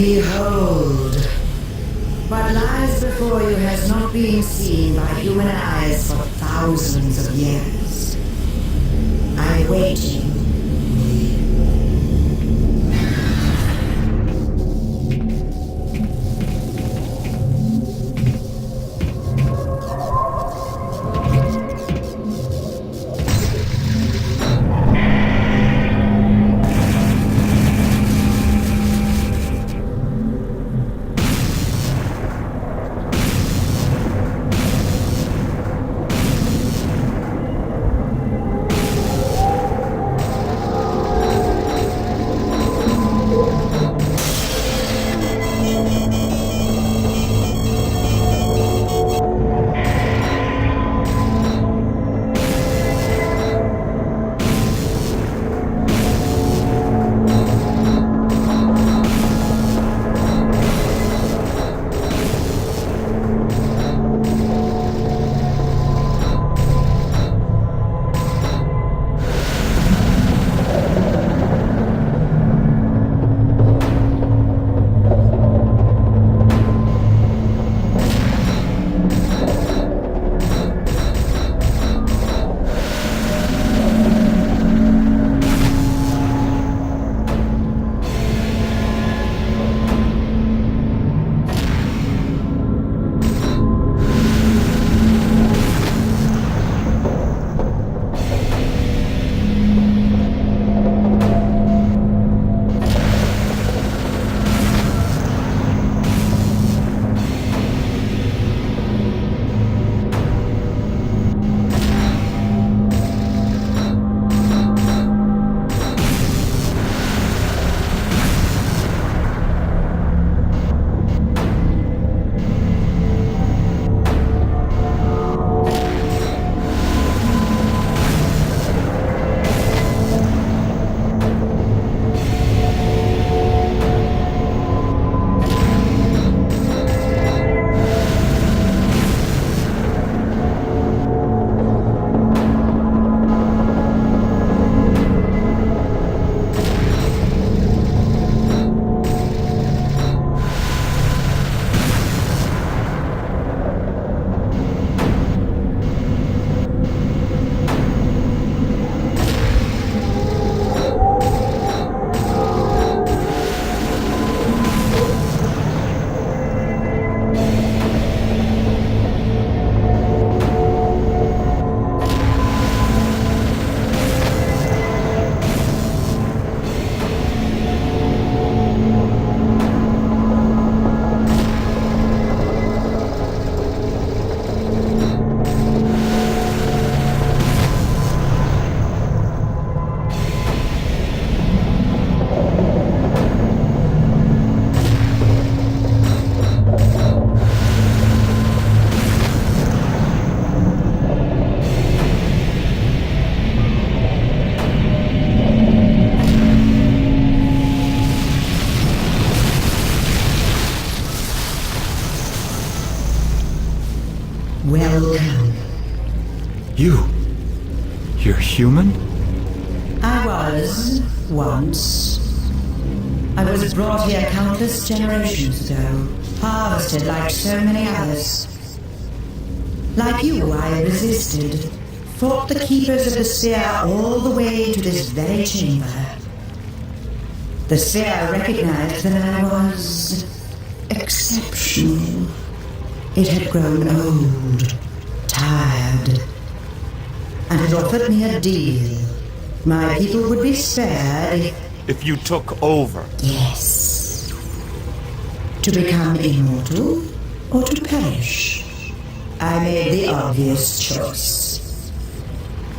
Behold. What lies before you has not been seen by human eyes for thousands of years. I'm waiting. Human? I was once. I was brought here countless generations ago, harvested like so many others. Like you, I resisted, fought the keepers of the sphere all the way to this very chamber. The sphere recognized that I was exceptional. It had grown old, tired, and had offered me a deal. My people would be spared If you took over. Yes. To become immortal or to perish? I made the obvious choice.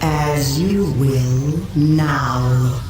As you will now.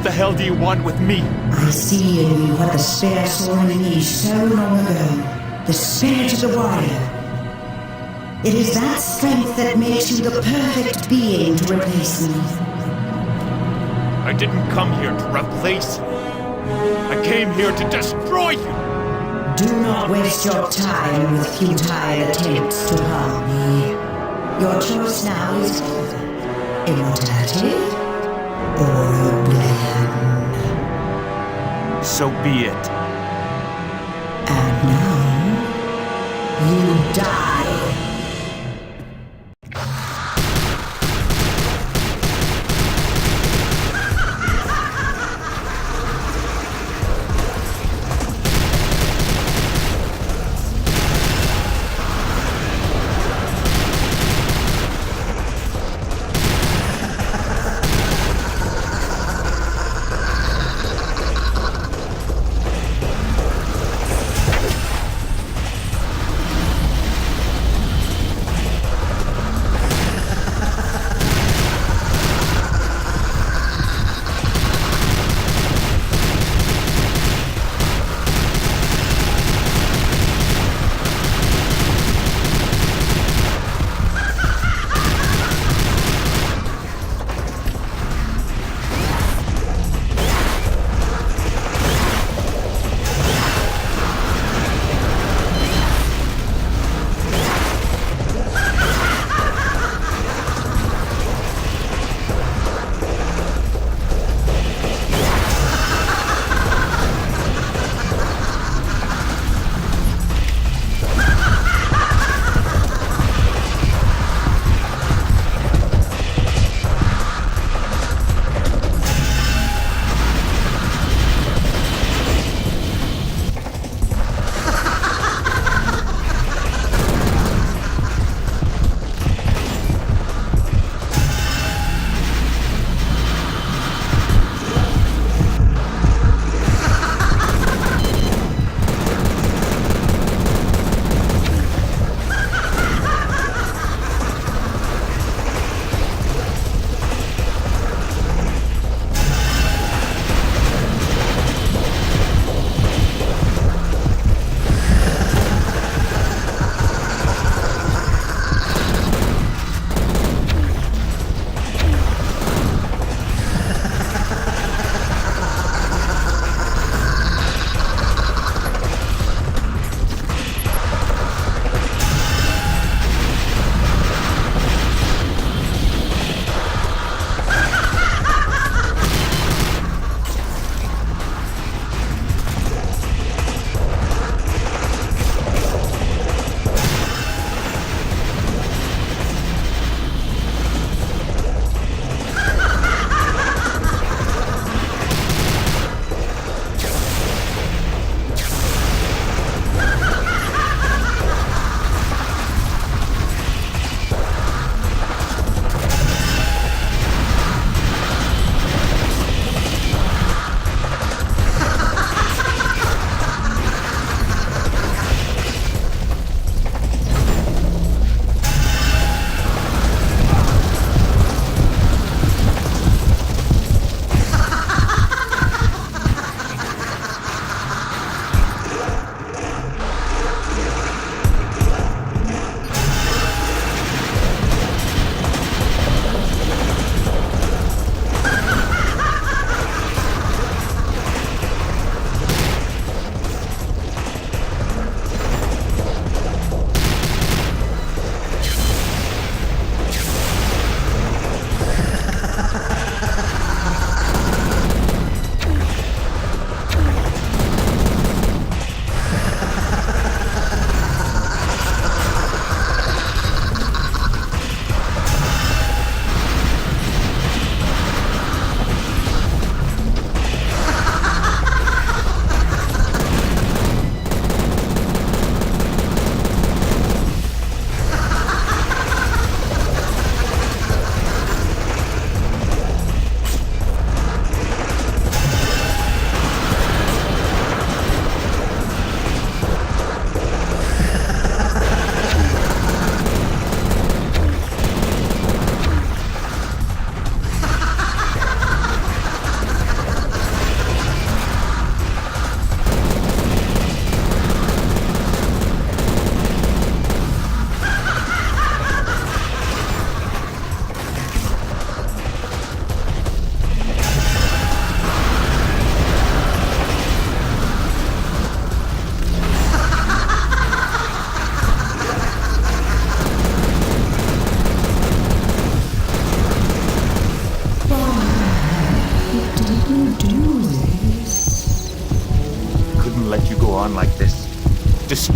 What the hell do you want with me? I see in you what the Spear saw in me so long ago. The spirit of the warrior. It is that strength that makes you the perfect being to replace me. I didn't come here to replace you. I came here to destroy you. Do not waste your time with futile attempts to harm me. Your choice now is. Immortality or. So be it. And now, you die.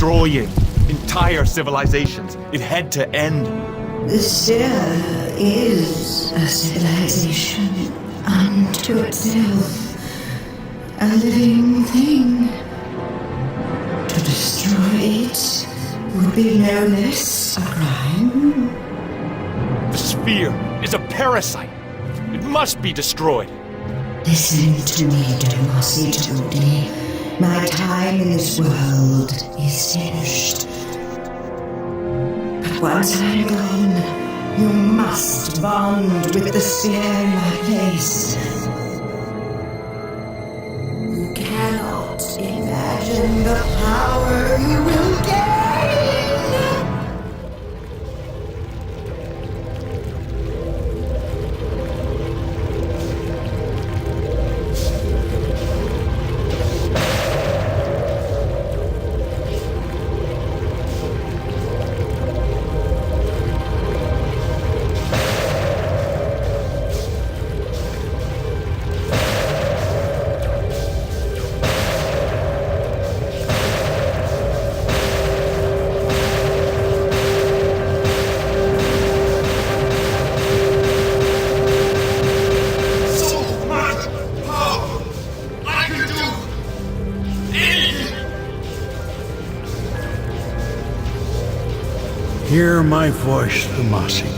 Destroying entire civilizations. It had to end. The sphere is a civilization unto itself, a living thing. To destroy it would be no less a crime. The sphere is a parasite. It must be destroyed. Listen to me, Domasi Toadi. My time in this world is finished. But once I'm gone, you must bond with the sphere in my place. Hear my voice, Thumasi.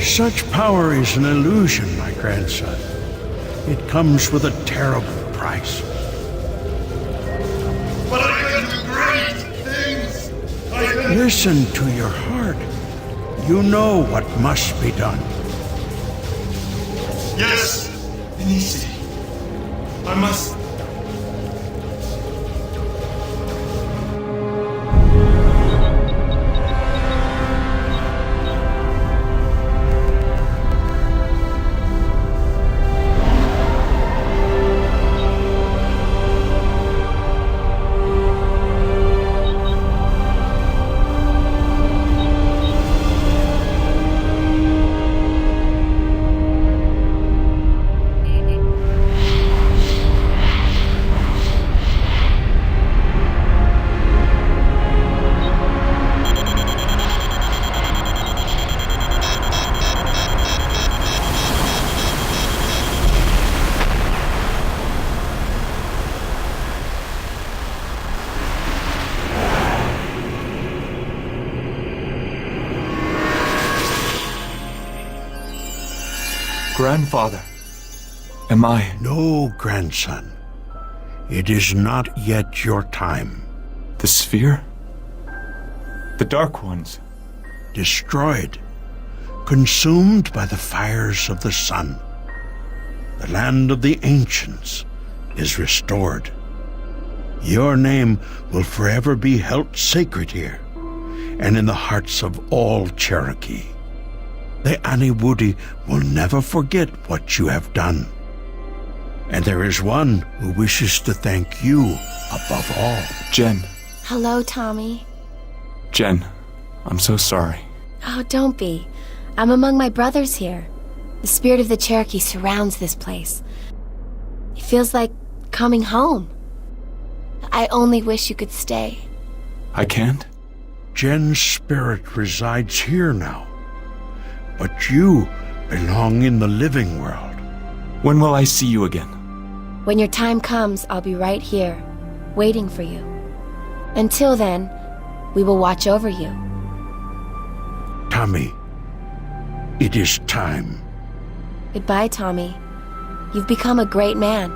Such power is an illusion, my grandson. It comes with a terrible price. But I can do great things! I can Listen to your heart. You know what must be done. Yes, Inisi. I must. Am I. No, grandson. It is not yet your time. The sphere? The Dark Ones. Destroyed. Consumed by the fires of the sun. The land of the ancients is restored. Your name will forever be held sacred here and in the hearts of all Cherokee. The Aniwudi will never forget what you have done. And there is one who wishes to thank you above all. Jen. Hello, Tommy. Jen, I'm so sorry. Oh, don't be. I'm among my brothers here. The spirit of the Cherokee surrounds this place. It feels like coming home. I only wish you could stay. I can't? Jen's spirit resides here now. But you belong in the living world. When will I see you again? When your time comes, I'll be right here, waiting for you. Until then, we will watch over you. Tommy, it is time. Goodbye, Tommy. You've become a great man.